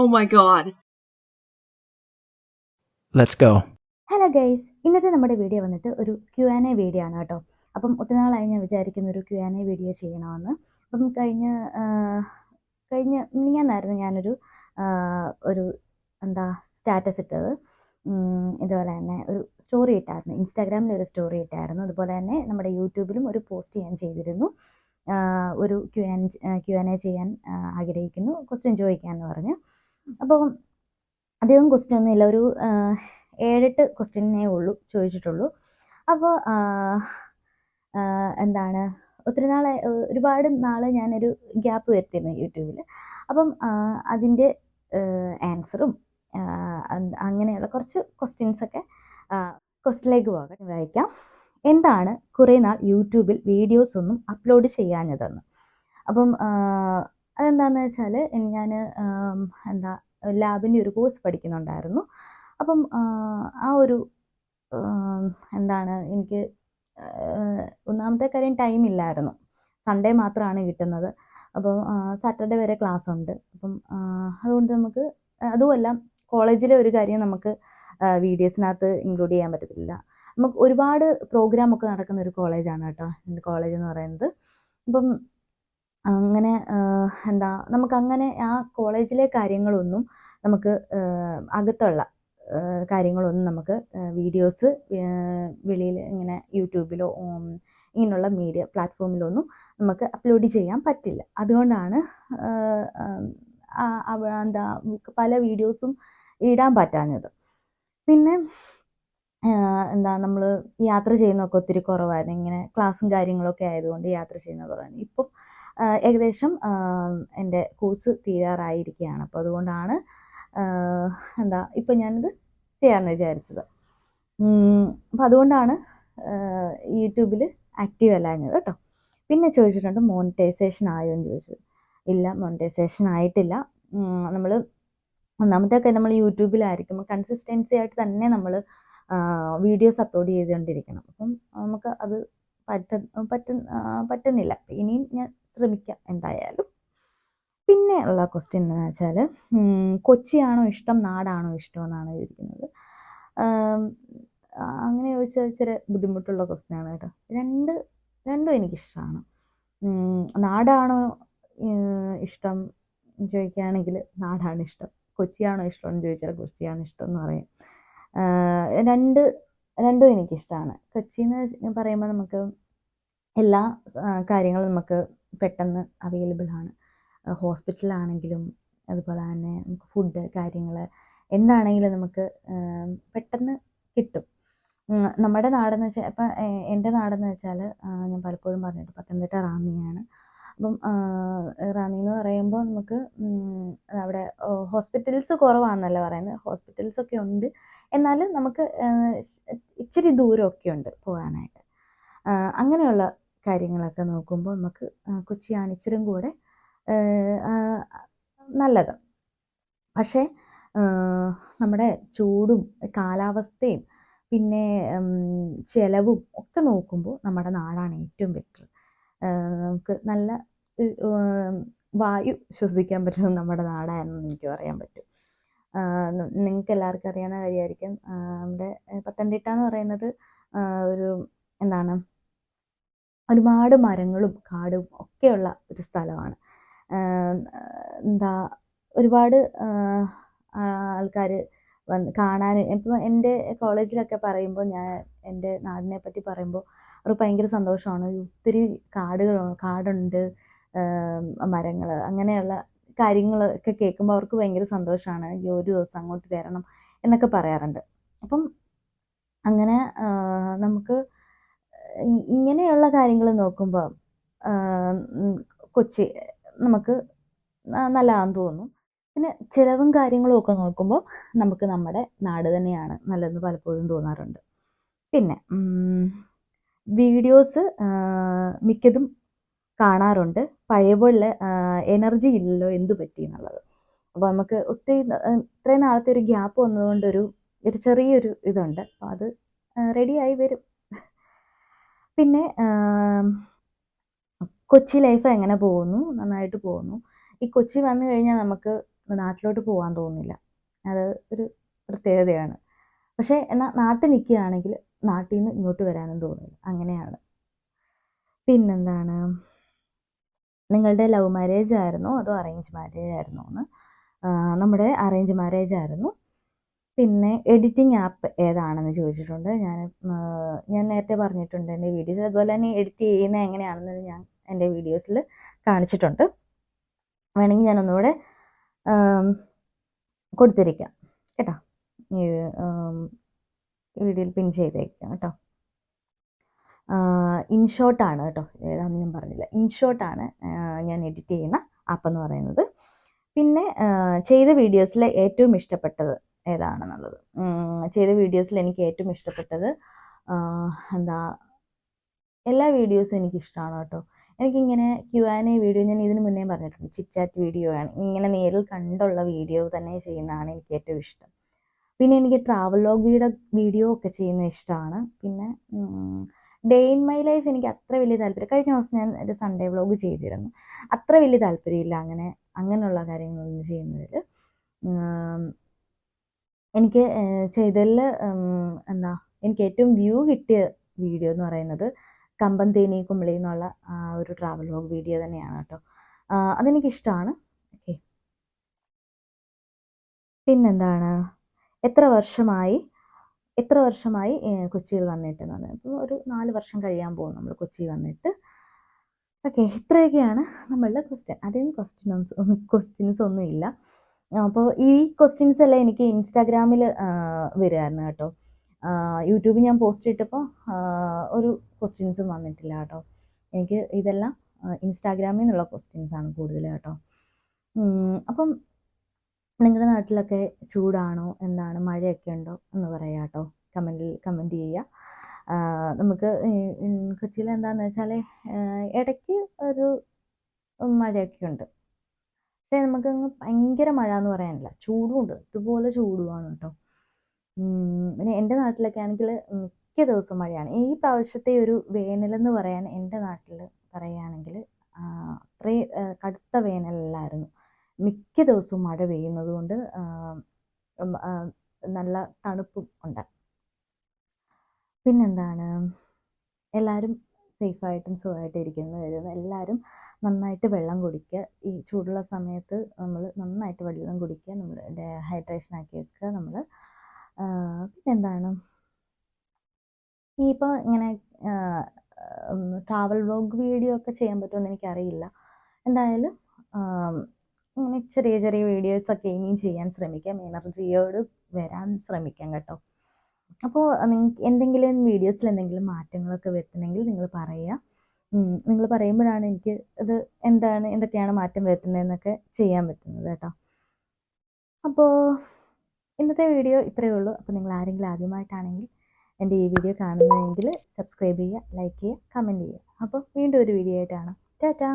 Oh my god. Let's go. Hello guys ഇന്നത്തെ നമ്മുടെ video വന്നിട്ട് ഒരു ക്യു ആൻ എ വീഡിയോ ആണ് കേട്ടോ. അപ്പം ഒത്തിരി നാളായി ഞാൻ വിചാരിക്കുന്ന ഒരു ക്യു ആൻ എ വീഡിയോ ചെയ്യണമെന്ന്. അപ്പം കഴിഞ്ഞ കഴിഞ്ഞ മിനിങ്ങാന്നായിരുന്നു ഞാനൊരു ഒരു എന്താ സ്റ്റാറ്റസ് ഇട്ടത്. ഇതുപോലെ തന്നെ ഒരു സ്റ്റോറി ഇട്ടായിരുന്നു. ഇൻസ്റ്റാഗ്രാമിൽ ഒരു സ്റ്റോറി ഇട്ടായിരുന്നു. അതുപോലെ തന്നെ നമ്മുടെ യൂട്യൂബിലും ഒരു പോസ്റ്റ് ഞാൻ ചെയ്തിരുന്നു. ഒരു Q and Q and A ചെയ്യാൻ ആഗ്രഹിക്കുന്നു. ക്വസ്റ്റ്യൻ ചോദിക്കാമെന്ന് പറഞ്ഞ്. അപ്പോൾ അധികം ക്വസ്റ്റ്യൻ ഒന്നുമില്ല ഒരു ഏഴെട്ട് ക്വസ്റ്റ്യനേ ഉള്ളൂ ചോദിച്ചിട്ടുള്ളൂ. അപ്പോൾ എന്താണ് ഒത്തിരി നാളെ ഒരുപാട് നാൾ ഞാനൊരു ഗ്യാപ്പ് വരുത്തിയിരുന്നു യൂട്യൂബിൽ അപ്പം അതിന്റെ ആൻസറും അങ്ങനെയുള്ള കുറച്ച് ക്വസ്റ്റ്യൻസൊക്കെ ക്വസ്റ്റിലേക്ക് പോകാൻ വായിക്കാം. എന്താണ് കുറേ നാൾ യൂട്യൂബിൽ വീഡിയോസ് ഒന്നും അപ്ലോഡ് ചെയ്യാഞ്ഞതെന്ന്? അപ്പം അതെന്താണെന്ന് വെച്ചാൽ ഞാൻ എന്താ ലാബിന്റെ ഒരു കോഴ്സ് പഠിക്കുന്നുണ്ടായിരുന്നു. അപ്പം ആ, ഒരു എന്താണ് എനിക്ക് ഒന്നാമത്തെ കാര്യം ടൈം ഇല്ലായിരുന്നു. സൺഡേ മാത്രമാണ് കിട്ടുന്നത്. അപ്പോൾ സാറ്റർഡേ വരെ ക്ലാസ് ഉണ്ട് അപ്പം അതുകൊണ്ട് നമുക്ക് അതുമല്ല കോളേജിലെ ഒരു കാര്യം നമുക്ക് വീഡിയോസിനകത്ത് ഇൻക്ലൂഡ് ചെയ്യാൻ പറ്റത്തില്ല. നമുക്ക് ഒരുപാട് പ്രോഗ്രാം ഒക്കെ നടക്കുന്ന ഒരു കോളേജാണ് കേട്ടോ എന്റെ കോളേജ് എന്ന് പറയുന്നത്. അപ്പം അങ്ങനെ എന്താ എന്താ നമുക്കങ്ങനെ ആ കോളേജിലെ കാര്യങ്ങളൊന്നും നമുക്ക് അകത്തുള്ള കാര്യങ്ങളൊന്നും നമുക്ക് വീഡിയോസ് വെളിയിൽ ഇങ്ങനെ യൂട്യൂബിലോ ഇങ്ങനെയുള്ള മീഡിയ പ്ലാറ്റ്ഫോമിലൊന്നും നമുക്ക് അപ്ലോഡ് ചെയ്യാൻ പറ്റില്ല. അതുകൊണ്ടാണ് എന്താ പല വീഡിയോസും ഇടാൻ പറ്റാഞ്ഞത്. പിന്നെ എന്താ നമ്മൾ യാത്ര ചെയ്യുന്നതൊക്കെ ഒത്തിരി കുറവായിരുന്നു. ഇങ്ങനെ ക്ലാസ്സും കാര്യങ്ങളൊക്കെ ആയതുകൊണ്ട് യാത്ര ചെയ്യുന്നത് കുറവായിരുന്നു. ഇപ്പം ഏകദേശം എന്റെ കോഴ്സ് തീരാറായിരിക്കുകയാണ്. അപ്പോൾ അതുകൊണ്ടാണ് എന്താ ഇപ്പം ഞാനിത് ചെയ്യാമെന്ന് വിചാരിച്ചത്. അപ്പം അതുകൊണ്ടാണ് യൂട്യൂബിൽ ആക്റ്റീവ് അല്ലാഞ്ഞത് കേട്ടോ. പിന്നെ ചോദിച്ചിട്ടുണ്ട് മോണിറ്റൈസേഷൻ ആയോ എന്ന് ചോദിച്ചത്. ഇല്ല മോണിറ്റൈസേഷൻ ആയിട്ടില്ല. നമ്മൾ ഒന്നാമത്തെ കാര്യം നമ്മൾ യൂട്യൂബിലായിരിക്കും. കൺസിസ്റ്റൻസി ആയിട്ട് തന്നെ നമ്മൾ വീഡിയോസ് അപ്ലോഡ് ചെയ്തുകൊണ്ടിരിക്കണം. അപ്പം നമുക്ക് അത് പറ്റ പറ്റ പറ്റുന്നില്ല. ഇനിയും ഞാൻ ശ്രമിക്കാം എന്തായാലും. പിന്നെ ഉള്ള ക്വസ്റ്റ്യൻ എന്ന് വെച്ചാൽ കൊച്ചിയാണോ ഇഷ്ടം നാടാണോ ഇഷ്ടം എന്നാണ് ചോദിക്കുന്നത് അങ്ങനെ ചോദിച്ചാൽ ഇച്ചിരി ബുദ്ധിമുട്ടുള്ള ക്വസ്റ്റ്യൻ ആണ് കേട്ടോ. രണ്ട് രണ്ടും എനിക്കിഷ്ടമാണ്. നാടാണോ ഇഷ്ടം ചോദിക്കുകയാണെങ്കിൽ നാടാണ് ഇഷ്ടം. കൊച്ചിയാണോ ഇഷ്ടം എന്ന് ചോദിച്ചാൽ കൊച്ചിയാണ് ഇഷ്ടം എന്ന് പറയും. രണ്ട് രണ്ടും എനിക്കിഷ്ടമാണ് കൊച്ചി എന്ന് പറയുമ്പോൾ നമുക്ക് എല്ലാ കാര്യങ്ങളും നമുക്ക് പെട്ടെന്ന് അവൈലബിൾ ആണ്. ഹോസ്പിറ്റലാണെങ്കിലും അതുപോലെ തന്നെ നമുക്ക് ഫുഡ് കാര്യങ്ങൾ എന്താണെങ്കിലും നമുക്ക് പെട്ടെന്ന് കിട്ടും. നമ്മുടെ നാടെന്ന് വെച്ചാൽ ഇപ്പം എന്റെ നാടെന്ന് വെച്ചാൽ ഞാൻ പലപ്പോഴും പറഞ്ഞിട്ട് പത്തനംതിട്ട റാന്നിയാണ്. അപ്പം റാന്നി എന്ന് പറയുമ്പോൾ നമുക്ക് അവിടെ ഹോസ്പിറ്റൽസ് കുറവാണെന്നല്ല പറയുന്നത്. ഹോസ്പിറ്റൽസ് ഒക്കെ ഉണ്ട്. എന്നാലും നമുക്ക് ഇച്ചിരി ദൂരമൊക്കെ ഉണ്ട് പോകാനായിട്ട്. അങ്ങനെയുള്ള കാര്യങ്ങളൊക്കെ നോക്കുമ്പോൾ നമുക്ക് കൊച്ചി ഇച്ചിരും കൂടെ നല്ലത്. പക്ഷേ നമ്മുടെ ചൂടും കാലാവസ്ഥയും പിന്നെ ചെലവും ഒക്കെ നോക്കുമ്പോൾ നമ്മുടെ നാടാണ് ഏറ്റവും ബെറ്റർ. നമുക്ക് നല്ല വായു ശ്വസിക്കാൻ പറ്റുന്ന നമ്മുടെ നാടായിരുന്നു എനിക്ക് പറയാൻ പറ്റും. നിങ്ങൾക്ക് എല്ലാവർക്കും അറിയാവുന്ന കാര്യമായിരിക്കും. നമ്മുടെ പത്തനംതിട്ട എന്ന് പറയുന്നത് ഒരു എന്താണ് ഒരുപാട് മരങ്ങളും കാടും ഒക്കെയുള്ള ഒരു സ്ഥലമാണ്. എന്താ ഒരുപാട് ആൾക്കാർ വന്ന് കാണാൻ ഇപ്പോൾ എന്റെ കോളേജിലൊക്കെ പറയുമ്പോൾ ഞാൻ എന്റെ നാടിനെ പറ്റി പറയുമ്പോൾ അവർക്ക് ഭയങ്കര സന്തോഷമാണ്. ഒത്തിരി കാടുകൾ കാടുണ്ട് മരങ്ങൾ അങ്ങനെയുള്ള കാര്യങ്ങളൊക്കെ കേൾക്കുമ്പോൾ അവർക്ക് ഭയങ്കര സന്തോഷമാണ് ഈ ഒരു ദിവസം അങ്ങോട്ട് വരണം എന്നൊക്കെ പറയാറുണ്ട്. അപ്പം അങ്ങനെ നമുക്ക് ഇങ്ങനെയുള്ള കാര്യങ്ങൾ നോക്കുമ്പോൾ കൊച്ചി നമുക്ക് നല്ലതാണെന്ന് തോന്നുന്നു. പിന്നെ ചിലവും കാര്യങ്ങളും ഒക്കെ നോക്കുമ്പോൾ നമുക്ക് നമ്മുടെ നാട് തന്നെയാണ് നല്ലതെന്ന് പലപ്പോഴും തോന്നാറുണ്ട്. പിന്നെ വീഡിയോസ് മിക്കതും കാണാറുണ്ട്. പഴയ പോലെ എനർജി ഇല്ലല്ലോ എന്തു പറ്റി എന്നുള്ളത്. അപ്പോൾ നമുക്ക് ഒത്തിരി ഇത്രയും നാളത്തെ ഒരു ഗ്യാപ്പ് വന്നതുകൊണ്ട് ഒരു ചെറിയൊരു ഇതുണ്ട്. അപ്പോൾ അത് റെഡിയായി വരും. പിന്നെ കൊച്ചി ലൈഫ് എങ്ങനെ പോകുന്നു? നന്നായിട്ട് പോകുന്നു. ഈ കൊച്ചി വന്നു കഴിഞ്ഞാൽ നമുക്ക് നാട്ടിലോട്ട് പോകാൻ തോന്നില്ല അത് ഒരു പ്രത്യേകതയാണ്. പക്ഷേ എന്നാൽ നാട്ടിൽ നിൽക്കുകയാണെങ്കിൽ നാട്ടിൽ നിന്ന് ഇങ്ങോട്ട് വരാനും തോന്നില്ല അങ്ങനെയാണ്. പിന്നെന്താണ്? നിങ്ങളുടെ ലവ് മാരേജ് ആയിരുന്നോ? അതോ അറേഞ്ച് മാരേജ് ആയിരുന്നോ എന്ന്? നമ്മുടെ അറേഞ്ച് മാരേജ് ആയിരുന്നു. പിന്നെ എഡിറ്റിംഗ് ആപ്പ് ഏതാണെന്ന് ചോദിച്ചിട്ടുണ്ട്. ഞാൻ ഞാൻ നേരത്തെ പറഞ്ഞിട്ടുണ്ട് എന്റെ വീഡിയോസ് അതുപോലെ തന്നെ എഡിറ്റ് ചെയ്യുന്ന എങ്ങനെയാണെന്ന് ഞാൻ എന്റെ വീഡിയോസിൽ കാണിച്ചിട്ടുണ്ട്. വേണമെങ്കിൽ ഞാനൊന്നുകൂടെ കൊടുത്തിരിക്കാം. കേട്ടോ? വീഡിയോയിൽ പിൻ ചെയ്തേക്കാം കേട്ടോ. ഇൻഷോട്ടാണ് കേട്ടോ. ഏതാണെന്ന് ഞാൻ പറഞ്ഞില്ല. ഇൻഷോട്ടാണ് ഞാൻ എഡിറ്റ് ചെയ്യുന്ന ആപ്പ് എന്ന് പറയുന്നത്. പിന്നെ ചെയ്ത വീഡിയോസിൽ ഏറ്റവും ഇഷ്ടപ്പെട്ടത് ഏതാണെന്നുള്ളത്? ചെയ്ത വീഡിയോസിൽ എനിക്ക് ഏറ്റവും ഇഷ്ടപ്പെട്ടത് എന്താ എല്ലാ വീഡിയോസും എനിക്ക് ഇഷ്ടമാണ് കേട്ടോ. എനിക്കിങ്ങനെ ക്യു ആൻ എ വീഡിയോ ഞാൻ ഇതിനു മുന്നേ പറഞ്ഞിട്ടുണ്ട് ചിറ്റ് ചാറ്റ് വീഡിയോ ആണ്. ഇങ്ങനെ നേരിൽ കണ്ടുള്ള വീഡിയോ തന്നെ ചെയ്യുന്നതാണ് എനിക്ക് ഏറ്റവും ഇഷ്ടം. പിന്നെ എനിക്ക് ട്രാവൽ ലോഗ് വീഡിയോ ഒക്കെ ചെയ്യുന്ന ഇഷ്ടമാണ് പിന്നെ ഡേ ഇൻ മൈ ലൈഫ് എനിക്ക് അത്ര വലിയ താല്പര്യം കഴിഞ്ഞ ദിവസം ഞാൻ ഒരു സൺഡേ വ്ലോഗ് ചെയ്തിരുന്നു. അത്ര വലിയ താല്പര്യമില്ല അങ്ങനെ അങ്ങനെയുള്ള കാര്യങ്ങളൊന്നും ചെയ്യുന്നതിൽ എനിക്ക് ചെയ്തതിൽ എന്താ എനിക്ക് ഏറ്റവും വ്യൂ കിട്ടിയ വീഡിയോ എന്ന് പറയുന്നത് കമ്പം തേനി കുമ്പളി എന്നുള്ള ഒരു ട്രാവൽ വ്ലോഗ് വീഡിയോ തന്നെയാണ് കേട്ടോ. അതെനിക്കിഷ്ടമാണ് ഓക്കെ. പിന്നെന്താണ്? എത്ര വർഷമായി എത്ര വർഷമായി കൊച്ചിയിൽ എന്ന് ഇപ്പോൾ ഒരു നാല് വർഷം കഴിയാൻ പോകും നമ്മൾ കൊച്ചിയിൽ വന്നിട്ട്. ഓക്കെ ഇത്രയൊക്കെയാണ് നമ്മളുടെ ക്വസ്റ്റ്യൻ അധികം ക്വസ്റ്റ്യൻസ് ക്വസ്റ്റ്യൻസ് ഒന്നും ഇല്ല. അപ്പോൾ ഈ ക്വസ്റ്റ്യൻസ് എല്ലാം എനിക്ക് ഇൻസ്റ്റാഗ്രാമിൽ വരുമായിരുന്നു കേട്ടോ. യൂട്യൂബിൽ ഞാൻ പോസ്റ്റ് ഇട്ടപ്പോൾ ഒരു ക്വസ്റ്റ്യൻസും വന്നിട്ടില്ല കേട്ടോ. എനിക്ക് ഇതെല്ലാം ഇൻസ്റ്റാഗ്രാമിൽ നിന്നുള്ള ക്വസ്റ്റ്യൻസ് ആണ് കൂടുതൽ കേട്ടോ. അപ്പം നിങ്ങളുടെ നാട്ടിലൊക്കെ ചൂടാണോ? എന്താണ്? മഴയൊക്കെ ഉണ്ടോ? എന്ന് പറയാം കേട്ടോ. കമന്റിൽ കമന്റ് ചെയ്യുക. നമുക്ക് കൊച്ചിയിൽ എന്താണെന്ന് വെച്ചാൽ ഇടയ്ക്ക് ഒരു മഴയൊക്കെ ഉണ്ട്. പക്ഷേ നമുക്ക് ഭയങ്കര മഴ എന്ന് പറയാനില്ല. ചൂടുമുണ്ട് ഇതുപോലെ ചൂടുമാണ് കേട്ടോ. പിന്നെ എന്റെ നാട്ടിലൊക്കെ ആണെങ്കിൽ മിക്ക ദിവസവും മഴയാണ്. ഈ പ്രാവശ്യത്തെ ഒരു വേനലെന്ന് പറയാൻ എന്റെ നാട്ടിൽ പറയുകയാണെങ്കിൽ അത്രയും കടുത്ത വേനലല്ലായിരുന്നു മിക്ക ദിവസവും മഴ പെയ്യുന്നത് കൊണ്ട് നല്ല തണുപ്പും ഉണ്ട്. പിന്നെന്താണ്? എല്ലാവരും സേഫായിട്ടും സുഖമായിട്ടും ഇരിക്കുന്നു എല്ലാവരും നന്നായിട്ട് വെള്ളം കുടിക്കുക. ഈ ചൂടുള്ള സമയത്ത് നമ്മൾ നന്നായിട്ട് വെള്ളം കുടിക്കുക. നമ്മൾ ഹൈഡ്രേഷൻ ആക്കി വെക്കുക. നമ്മൾ പിന്നെന്താണ്? ഇനിയിപ്പോൾ ഇങ്ങനെ ട്രാവൽ വ്ലോഗ് വീഡിയോ ഒക്കെ ചെയ്യാൻ പറ്റുമെന്ന് എനിക്കറിയില്ല. എന്തായാലും ഇങ്ങനെ ചെറിയ ചെറിയ വീഡിയോസൊക്കെ ഇനിയും ചെയ്യാൻ ശ്രമിക്കാം. എനർജിയോട് വരാൻ ശ്രമിക്കാം കേട്ടോ. അപ്പോൾ നിങ്ങൾക്ക് എന്തെങ്കിലും വീഡിയോസിൽ എന്തെങ്കിലും മാറ്റങ്ങളൊക്കെ വരുത്തണമെങ്കിൽ നിങ്ങൾ പറയുക. നിങ്ങൾ പറയുമ്പോഴാണ് എനിക്ക് ഇത് എന്താണ് എന്തൊക്കെയാണ് മാറ്റം വരുത്തുന്നതെന്നൊക്കെ ചെയ്യാൻ പറ്റുന്നത് കേട്ടോ. അപ്പോൾ ഇന്നത്തെ വീഡിയോ ഇത്രയേ ഉള്ളൂ. അപ്പോൾ നിങ്ങൾ ആരെങ്കിലും ആദ്യമായിട്ടാണെങ്കിൽ എന്റെ ഈ വീഡിയോ കാണുന്നതെങ്കിൽ സബ്സ്ക്രൈബ് ചെയ്യുക ലൈക്ക് ചെയ്യുക കമന്റ് ചെയ്യുക. അപ്പോൾ വീണ്ടും ഒരു വീഡിയോ ആയിട്ടാണ് ടാറ്റാ!